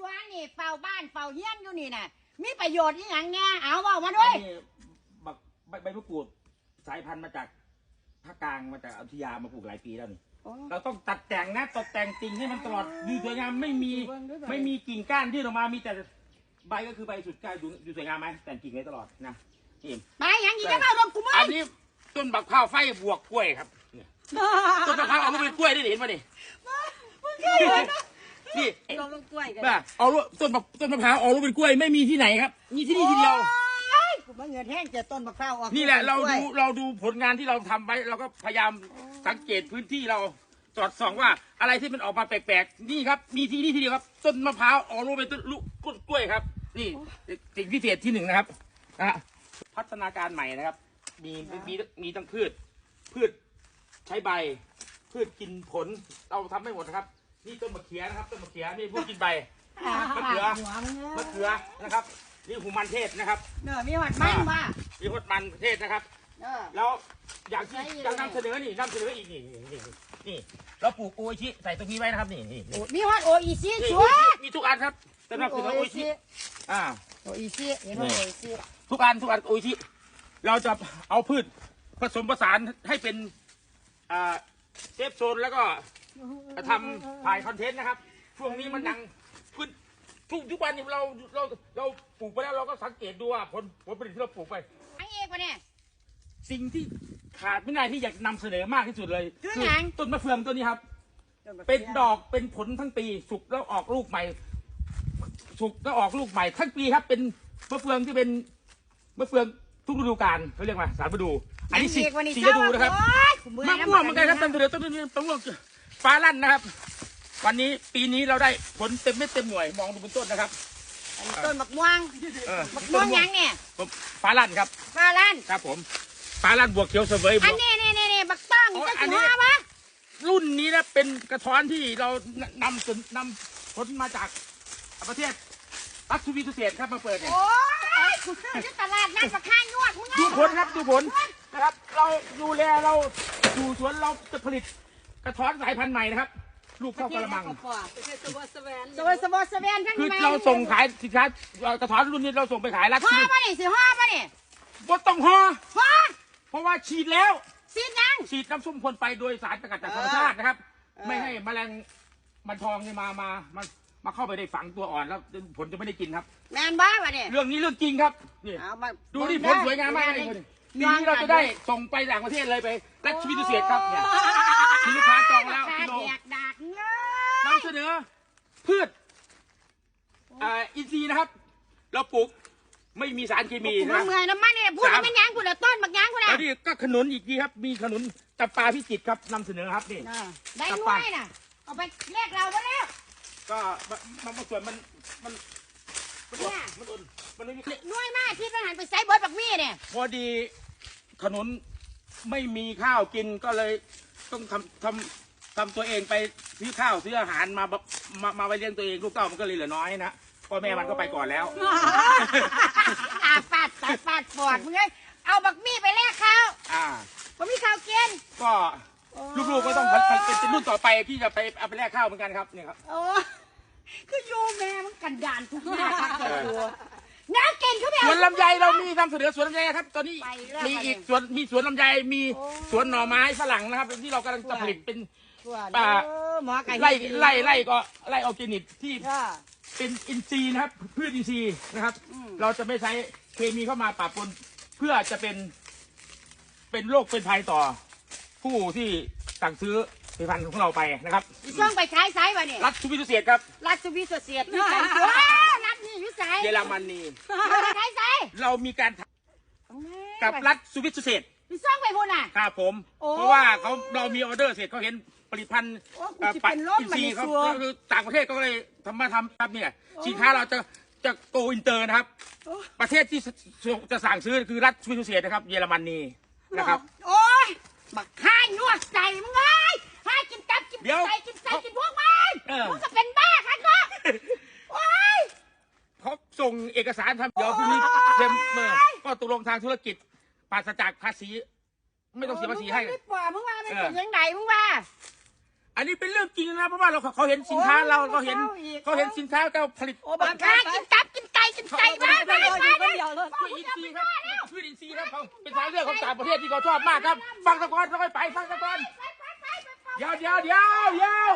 สวนนี่เฝ้าบ้านเฝ้าเฮียนอยู่นี่น่ะ มีประโยชน์อีหยังแน่เอาเว้ามาด้วยอันนี้บักใบใบมะกรูดสายพันธุ์มาจากภาคกลางมาจากอยุธยามาปลูกหลายปีแล้วนี่ เราต้องตัดแต่งนะตัดแต่งกิ่งให้มันตลอดดูสวยงามไม่มีไม่มีกิ่งก้านยื่นออกมามีแต่ใบก็คือใบสุดก้านดูดูสวยงามไหมแต่งกิ่งไว้ตลอดนะนี่ไปหยังอีกจะเฝ้ารถกูมั้อัยนนี้ต้นบักพร้าวไฟบวกกล้วยครับเนี่ยต้นบักพร้าวเอาลูกเป็นกล้วยได้เห็นป่ะนี่นี่ ลงลงกล้วยกันบ้าเอาลูกต้นบักต้นมะพร้าวเอาลูกเป็นกล้วยไม่มีที่ไหนครับมีที่นี่ที่เดียว โอ้ยกูมาเงินแห้งเจอต้นมะพร้าวออกนี่แหละเรากล้วยดูเราดูผลงานที่เราทำไว้เราก็พยายามสังเกตพื้นที่เราสอดส่องว่าอะไรที่มันออกมาแปลกๆนี่ครับ มีที่นี่ที่เดียวครับ ต้นมะพร้าวออกลูกเป็นต้นลูกต้นกล้วยครับ นี่สิ่งพิเศษที่หนึ่งนะครับนะฮะพัฒนาการใหม่นะครับ มีมีมีทั้งพืช พืชใช้ใบ พืชกินผลเราทำไม่หมดนะครับ นี่ต้นมะเขือนะครับต้นมะเขือนี่พืชกินใบอ่ามะเขือหัวมึงมะเขือนะครับ นี่หูมันเทศนะครับเนอะมีหวัดมันว่านี่หดมันเทศนะครับเออแล้วอย่างที่ใช่เลยจะนำเสนอนี่นำเสนออีกนี่นี่นี่นี่เราปลูกโออิชิใส่ตรงนี้ไว้นะครับนี่นี่นี่มีฮอดโออีซีนี่ชัโอวอิชิมีทุกอันครับจะนำเสนอโออิชิอ่าโออีซีเห็นว่าโออีซีทุกอันทุกอันโออิชิเราจะเอาพืชผสมผสานให้เป็นอ่าเซฟโซนแล้วก็ ทำถ่ายคอนเทนต์นะครับ ช่วงนี้มันยังพืชทุกทุกวันนี้เราเราเราปลูกไปแล้วเราก็สังเกตดูว่าผลผลผลิตที่เราปลูกไปอันเอกวะเนี่ย สิ่งที่ขาดไม่ได้ที่อยากนำเสนอมากที่สุดเลยคือหยัง ต้นมะเฟืองต้นนี้ครับ เป็นดอกเป็นผลทั้งปี สุกแล้วออกลูกใหม่ สุกแล้วออกลูกใหม่ทั้งปีครับ เป็นมะเฟืองที่เป็นมะเฟืองทุกฤดูกาลเขาเรียกว่าสารฤดู อันนี้สีเอกวันนี้สีฤดูนะครับโอ๊ยกูเบื่อมะแล้วม่วงเหมือนกันครับต้นเดือต้นนี้มะม่วง ฟ้าลั่นนะครับ วันนี้ปีนี้เราได้ผลเต็มเม็ดเต็มหน่วยมองดูบนต้นนะครับอันนี้ต้นมะม่วงเออมะม่วงหยังเนี่ยฟ้าลั่นครับฟ้าลั่นครับ ผมฟ้าลั่นบวกเขียวเสวยบอัวนกนี้นี่นี่นี่บักต้องโอ้ยจะอันสินี้ว่าวะรุ่นนี้นะเป็นกระท้อนที่เรานำสุนนำผลมาจากประเทศรัสสุวิสุเศษครับมาเปิดเนี่ย โอ้ยกูซื้อที่ตลาดนัดบักข้างนวดมึงดูเอาผลครับดูผลนะครับ เราดูแลเราดูสวนเราจะผลิต กระท้อนสายพันธุ์ใหม่นะครับ ลูกเข้ากระมัง สวสวสเวนทั้งคือนี้เราส่งขายสินค้าเอ่อกระท้อนรุ่นนี้เราส่งไปขายรัสห่อสุวิมานี่สิห่อมานี่บ่ต้องห่อห่อเพราะว่าฉีดแล้วสิยัง ฉีดน้ำส้มคนไปโดยสารสกัดจากธรรมชาตินะครับไม่ให้แมลงมันทองเนี่ยมามามามาเข้าไปในฝังตัวอ่อนแล้วผลจะไม่ได้กินครับ แมนบ้าวะเนี่ยเรื่องนี้เรื่องจริงครับนี่ เอามาดูนี่ผลสวยงามมากเลยคนนี้ปีนี้เราจะได้ส่งไปต่างประเทศเลยไปรัชวิตุเศษครับเนี่ย มีลูกค้าจองแล้วกิโลแดกดักเงนำเสนอ พืชอ่าอินทรีย์นะครับ เราปลูกไม่มีสารเคมียนะ เมื่อยน้ำมันเนี่ยพูดแล้วมันยังกูละต้นบักยังกูละแล้วนี่ก็ขนุนอีกทีครับ มีขนุนจับปลาพิจิตรครับนำเสนอครับนี่ ได้น้อยน่ะเอาไปแลกเราไปแล้วก็มันมันบางส่วนมันมันมันอดมันอดมันไม่มีน้อยมากที่ไปหันไปใส่เบิร์ดบักมี่เนี่ยพอดีขนุนไม่มีข้าวกินก็เลย ต้องทำทำทำตัวเองไปซื้อข้าวซื้ออาหารมาบมามาไว้เลี้ยงตัวเองลูกเต้ามันก็เลยเหลือน้อยนะพ่อแม่มันก็ไปก่อนแล้ว อาฟาดตาฟาดปอดมึงเอ้ยเอาบักมี่ไปแลกข้าวอ่า ผมมีข้าวกินก็ลูกๆก็ต้องเป็นเป็นเป็นรุ่นต่อไปที่จะไปเอาไปแลกข้าวเหมือนกันครับเนี่ยครับ โอ้คือโยแม่มันกันดานทุกอย่างครับแกตัว น้ำกินเขาไปสเอาวนลำไยเรามีนำเสนอสวนลำไยครับ ตอนนี้ไปแล้วมีอีกสวนมีสวนลำไยมีโอ้สวนหน่อไม้ฝรั่งนะครับ ที่เรากำลังจะผลิตเป็น ตัวอ่าเด้อหมอไก่ไล่ไล่ไล่ก็ไล่ออร์แกนิกที่ก็เป็นอินทรีย์นะครับ พืชอินทรีย์นะครับ อืม เราจะไม่ใช้เคมีเข้ามาปะปนเพื่อจะเป็น เป็นโรคเป็นภัยต่อ ผู้ที่สั่งซื้อผลิตภัณฑ์ของเราไปนะครับอีช่วงไปขายไซส์วะเนี่ยรัฐสุวิทเศษครับ รัฐสุวิทย์เสียดนี่ไสตัวรัฐนี่อยู่ไส เยอรมนีไปขายไซส์เรามีการทำกับรัฐสุวิทเศษอีช่วงไปพูดน่ะ ครับผม โอ้เพราะว่าเขาเรามีออเดอร์เสร็จเขาเห็นผลิตภัณฑ์โอ้กูเอ่อจะปัเป็นลมอินทรีย์เขามาในครัว คือต่างประเทศก็เลยทำมาทำครับเนี่ยสินค้าเราจะจะโกอินเตอร์นะครับ ประเทศที่จะสั่งซื้อคือรัฐสวิตเซอร์แลนด์นะครับ เยอรมนีนะครับ โอ้ย บักข้ายนวดใจมึงไงให้กินตับกินเดี๋ยวไตกินไตกินพวกมันเออ มึงจะเป็นบ้าครับก็โอ้ย เขา ส่งเอกสารทำเดี๋ยวพรุ่งนี้เต็มเมื่อก็ตกลงทางธุรกิจปราศจากภาษี ไม่ต้องเสียภาษีให้มึงไม่ปล่อยมึงว่ามันเออเป็นยังไงมึงว่า อันนี้เป็นเรื่องจริงนะเพราะว่าเราเขาเห็นสินค้าเราเขาเห็นเขาเห็นสินค้าเราผลิตโอ้บังคักาบกินตับกินไก่กินไก่มาไปมาเลยมาอยู่คนเดียวเลยพืชอินทรีย์ครับพืชอินทรีย์ครับเขาเป็นทางเลือกของต่างประเทศที่เขาชอบมากครับ ฟังตะกอนค่อยไปฟังตะกอนเดี๋ยวเดี๋ยวเดี๋ยวเดี๋ยว